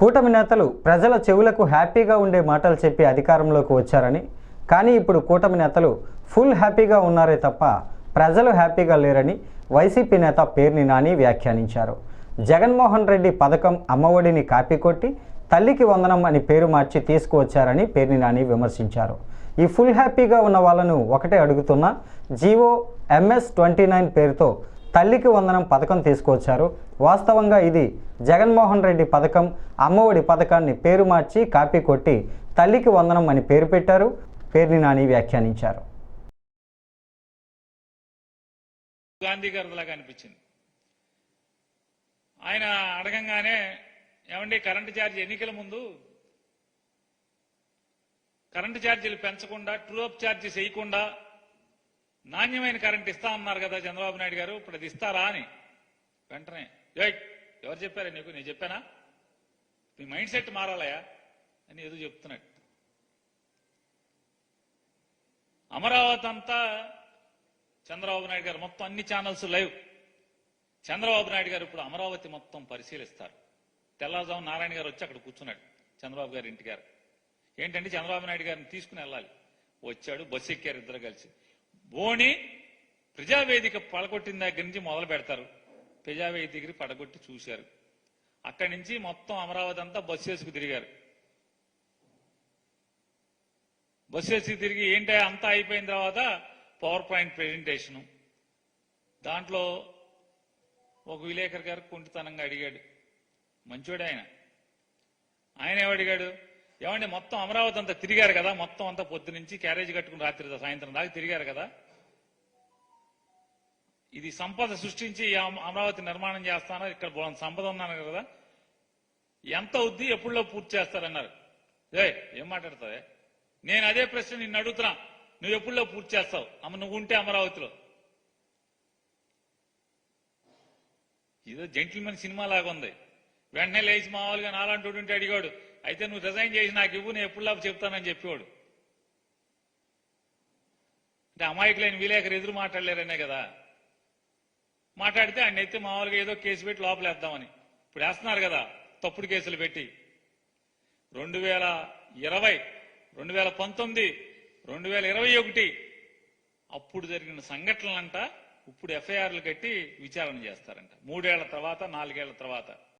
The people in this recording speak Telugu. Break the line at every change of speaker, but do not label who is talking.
కూటమి నేతలు ప్రజల చెవులకు హ్యాపీగా ఉండే మాటలు చెప్పి అధికారంలోకి వచ్చారని కానీ ఇప్పుడు కూటమి నేతలు ఫుల్ హ్యాపీగా ఉన్నారే తప్ప ప్రజలు హ్యాపీగా లేరని వైసీపీ నేత పేర్ని నాని వ్యాఖ్యానించారు. జగన్మోహన్ రెడ్డి పథకం అమ్మఒడిని కాపీ కొట్టి తల్లికి వందనం అని పేరు మార్చి తీసుకువచ్చారని పేర్ని నాని విమర్శించారు. ఈ ఫుల్ హ్యాపీగా ఉన్న వాళ్ళను ఒకటే అడుగుతున్న జీవో ఎంఎస్ ట్వంటీ నైన్ పేరుతో తల్లికి వందనం పథకం తీసుకొచ్చారు వాస్తవంగా ఇది జగన్మోహన్ రెడ్డి పథకం అమ్మఒడి పథకాన్ని పేరు మార్చి కాపీ కొట్టి తల్లికి వందనం అని పేరు పెట్టారు. పేర్ని నాని వ్యాఖ్యానించారు.
గాంధీ గారిలాగా అనిపించింది. ఆయన అడగంగానే ఏమండి కరెంటు ఛార్జ్ ఎన్నికల ముందు కరెంటు ఛార్జీలు పెంచకుండా ట్రూ అప్ ఛార్జెస్ వేయకుండా నాణ్యమైన కరెంట్ ఇస్తా అన్నారు కదా చంద్రబాబు నాయుడు గారు ఇప్పుడు అది ఇస్తారా అని. వెంటనే ఎవరు చెప్పారా నీకు? నేను చెప్పానా? మీ మైండ్ సెట్ మారాలయా అని ఏదో చెప్తున్నట్టు అమరావతి అంతా చంద్రబాబు నాయుడు గారు మొత్తం అన్ని ఛానల్స్ లైవ్. చంద్రబాబు నాయుడు గారు ఇప్పుడు అమరావతి మొత్తం పరిశీలిస్తారు. తెల్లవారుజాము నారాయణ గారు వచ్చి అక్కడ కూర్చున్నాడు చంద్రబాబు గారి ఇంటి గారు. ఏంటంటే చంద్రబాబు నాయుడు గారిని తీసుకుని వెళ్ళాలి. వచ్చాడు బస్సు ఎక్కారు ఇద్దరు కలిసి. బోని ప్రజావేదిక పడగొట్టిన దగ్గర నుంచి మొదలు పెడతారు. ప్రజావేదిక పడగొట్టి చూశారు. అక్కడి నుంచి మొత్తం అమరావతి అంతా బస్సేసుకు తిరిగారు. బస్సు తిరిగి ఏంటి అంతా అయిపోయిన తర్వాత పవర్ పాయింట్ ప్రజెంటేషను. దాంట్లో ఒక విలేకరు గారు కుంటితనంగా అడిగాడు. మంచోడు ఆయన. ఆయన ఏమడిగాడు ఏమంటే మొత్తం అమరావతి అంతా తిరిగారు కదా? మొత్తం అంతా పొద్దు నుంచి క్యారేజ్ కట్టుకుని రాత్రి సాయంత్రం దాకా తిరిగారు కదా? ఇది సంపద సృష్టించి అమరావతి నిర్మాణం చేస్తాను? ఇక్కడ సంపద ఉన్నాను కదా? ఎంత అవుద్ది ఎప్పుడులో పూర్తి చేస్తారన్నారు. ఏ ఏం మాట్లాడతావే? నేను అదే ప్రశ్న నిన్ను అడుగుతున్నా. నువ్వు ఎప్పుడులో పూర్తి చేస్తావు? అమ్మ నువ్వు ఉంటే అమరావతిలో. ఇదో జెంటిల్మెన్ సినిమా లాగా ఉంది వెంటనే లేచి మామూలుగా నాలాంటి ఉంటే అడిగాడు అయితే నువ్వు రిజైన్ చేసి నాకు ఇవ్వు నేను ఎప్పుడులాగా చెప్తానని చెప్పేవాడు. అంటే అమాయకులైన విలేకరు ఎదురు మాట్లాడలేరనే కదా. మాట్లాడితే ఆయన అయితే మామూలుగా ఏదో కేసు పెట్టి లోపలేద్దామని. ఇప్పుడు వేస్తున్నారు కదా తప్పుడు కేసులు పెట్టి. రెండు వేల ఇరవై రెండు వేల పంతొమ్మిది రెండు వేల ఇరవై ఒకటి అప్పుడు జరిగిన సంఘటనలంట ఇప్పుడు ఎఫ్ఐఆర్లు కట్టి విచారణ చేస్తారంట. మూడేళ్ళ తర్వాత నాలుగేళ్ళ తర్వాత.